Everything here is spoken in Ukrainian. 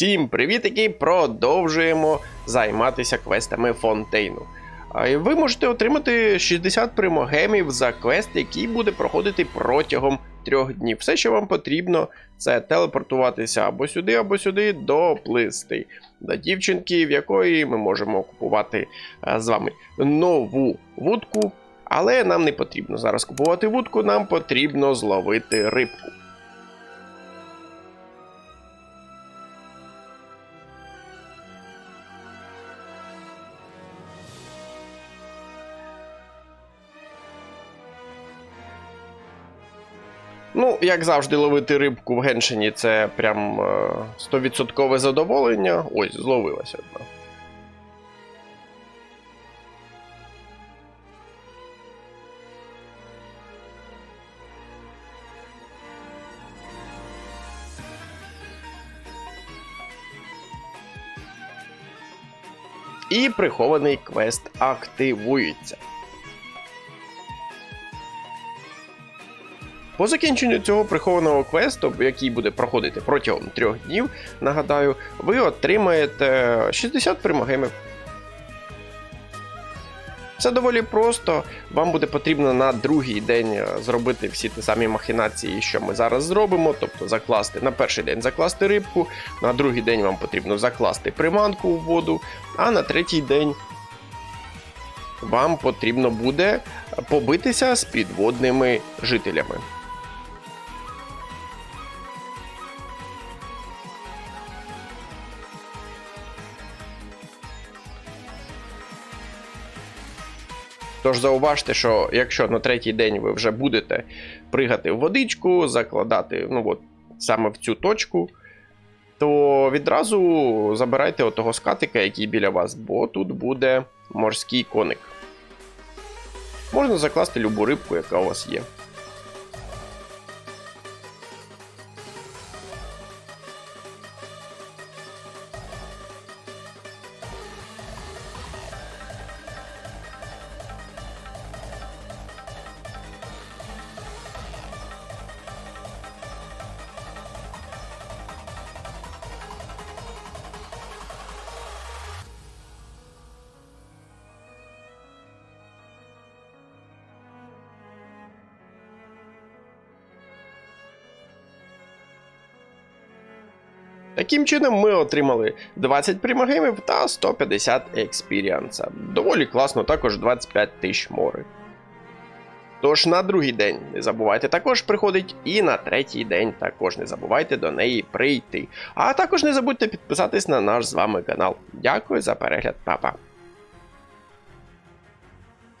Всім привітики! Продовжуємо займатися квестами Фонтейну. Ви можете отримати 60 примогемів за квест, який буде проходити протягом трьох днів. Все, що вам потрібно, це телепортуватися або сюди, або сюди, доплисти до дівчинки, в якої ми можемо купувати з вами нову вудку. Але нам не потрібно зараз купувати вудку, нам потрібно зловити рибку. Ну, як завжди, ловити рибку в Геншині це прям е, 100% задоволення. Ось, зловилася одна. І прихований квест активується. По закінченню цього прихованого квесту, який буде проходити протягом трьох днів, нагадаю, ви отримаєте 60 примогемів. Це доволі просто. Вам буде потрібно на другий день е, зробити всі ті самі махінації, що ми зараз зробимо. Тобто закласти на перший день закласти рибку, на другий день вам потрібно закласти приманку у воду, а на третій день вам потрібно буде побитися з підводними жителями. Тож зауважте, що якщо на третій день ви вже будете пригати в водичку, закладати ну от, саме в цю точку, то відразу забирайте отого скатика, який біля вас, бо тут буде морський коник. Можна закласти любу рибку, яка у вас є. Таким чином, ми отримали 20 примагемів та 150 експіріанса. Доволі класно, також 25 тисяч мори. Тож на другий день не забувайте також приходить, і на третій день також не забувайте до неї прийти. А також не забудьте підписатись на наш з вами канал. Дякую за перегляд, папа.